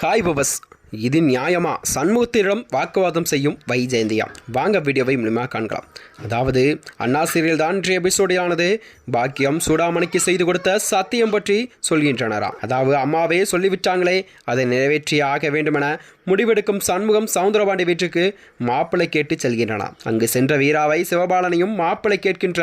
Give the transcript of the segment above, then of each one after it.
Hi பபஸ் இது நியாயமா? சண்முகத்திடம் வாக்குவாதம் செய்யும் வைஜெயந்தியா? வாங்க வீடியோவை மூலியமாக காண்கலாம். அதாவது அண்ணா சீரியல் தான் இன்றைய எபிசோடியானது பாக்கியம் சூடாமணிக்கு செய்து கொடுத்த சத்தியம் பற்றி சொல்கின்றனராம் அதாவது அம்மாவே சொல்லிவிட்டாங்களே அதை நிறைவேற்றியே ஆக வேண்டுமென முடிவெடுக்கும் சண்முகம் சவுந்தரபாண்டி வீட்டுக்கு மாப்பிள்ளை கேட்டு செல்கின்றனாம் அங்கு சென்ற வீராவை சிவபாலனையும் மாப்பிள்ளை கேட்கின்ற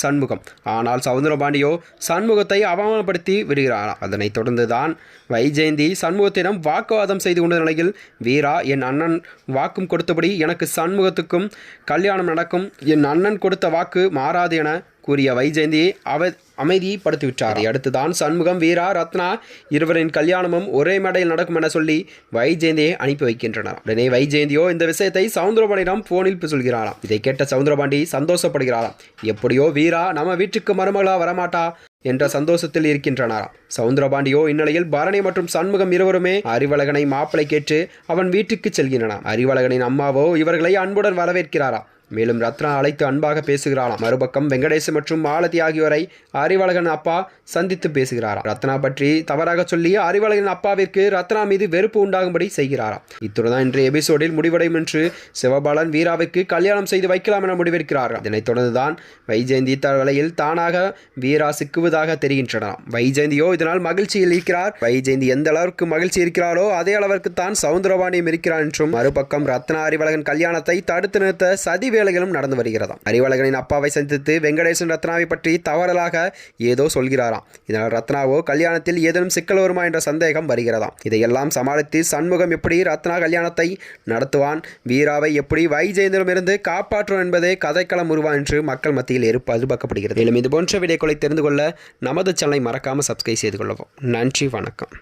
சண்முகம். ஆனால் சவுந்தரபாண்டியோ சண்முகத்தை அவமானப்படுத்தி விடுகிறாராம் அதனைத் தொடர்ந்து தான் வைஜெயந்தி சண்முகத்திடம் வாக்குவாதம் செய்து கொண்டு நிலையில் வீரா என் அண்ணன் வாக்கும் கொடுத்தபடி எனக்கு சண்முகத்துக்கும் கல்யாணம் நடக்கும். என் அண்ணன் கொடுத்த வாக்கு மாறாது என கூறிய வைஜெயந்தியை அவ அமைதிப்படுத்திவிட்டார். அடுத்துதான் சண்முகம் வீரா ரத்னா இருவரின் கல்யாணமும் ஒரே மேடையில் நடக்கும் என சொல்லி வைஜெயந்தியை அனுப்பி வைக்கின்றனர். உடனே வைஜெயந்தியோ இந்த விஷயத்தை சவுந்தரபாண்டியிடம் போனில் சொல்கிறாராம். இதை கேட்ட சவுந்தரபாண்டி சந்தோஷப்படுகிறாராம். எப்படியோ வீரா நம்ம வீட்டுக்கு மருமகளா வரமாட்டா? என்ற சந்தோஷத்தில் இருக்கின்றனராம். சவுந்தரபாண்டியோ இந்நிலையில் பரணி மற்றும் சண்முகம் இருவருமே அறிவழகனை மாப்பிளை கேட்டு அவன் வீட்டுக்கு செல்கின்றனாம். அறிவழகனின் அம்மாவோ இவர்களை அன்புடன் வரவேற்கிறாராம். மேலும் ரத்னா அழைத்து அன்பாக பேசுகிறாராம் மறுபக்கம் வெங்கடேஷ் மற்றும் மாலதி ஆகியோரை அறிவழகன் அப்பா சந்தித்து பேசுகிறாராம். ரத்னா பற்றி தவறாக சொல்லி அறிவழகன் அப்பாவிற்கு ரத்னா மீது வெறுப்பு உண்டாகும்படி செய்கிறாராம். இத்துடன் தான் இன்றைய எபிசோடில் முடிவடையும் என்று சிவபாலன் வீராவுக்கு கல்யாணம் செய்து வைக்கலாம் என முடிவெடுக்கிறார்கள் இதனைத் தொடர்ந்துதான் வைஜெயந்தி தலையில் தானாக வீரா சிக்குவதாக தெரிகின்றனாம் வைஜெயந்தியோ இதனால் மகிழ்ச்சியில் இருக்கிறார். வைஜெயந்தி எந்த அளவிற்கு மகிழ்ச்சி இருக்கிறாரோ அதே அளவிற்கு தான் சவுந்தரபாணியும் இருக்கிறார் என்றும் மறுபக்கம் ரத்னா அறிவழகன் கல்யாணத்தை தடுத்து நிறுத்த சதி வேலைகளும் நடந்து வருகிறதாம். அறிவழகனின் அப்பாவை சந்தித்து வெங்கடேசன் ரத்னாவை பற்றி தவறலாக ஏதோ சொல்கிறாராம். இதனால் ரத்னாவோ கல்யாணத்தில் ஏதேனும் சிக்கல் வருமா என்ற சந்தேகம் வருகிறதாம். இதையெல்லாம் சமாளித்து சண்முகம் எப்படி ரத்னா கல்யாணத்தை நடத்துவான் வீராவை எப்படி வைஜெயந்திரமிருந்து காப்பாற்றும் என்பதே கதைக்களம் உருவா என்று மக்கள் மத்தியில் எதிர்ப்பு எதிர்பார்க்கப்படுகிறது மேலும் இது போன்ற வீடியோக்களை தெரிந்து கொள்ள நமது சேனலை மறக்காமல் சப்ஸ்கிரைப் செய்து கொள்ளவும். நன்றி வணக்கம்.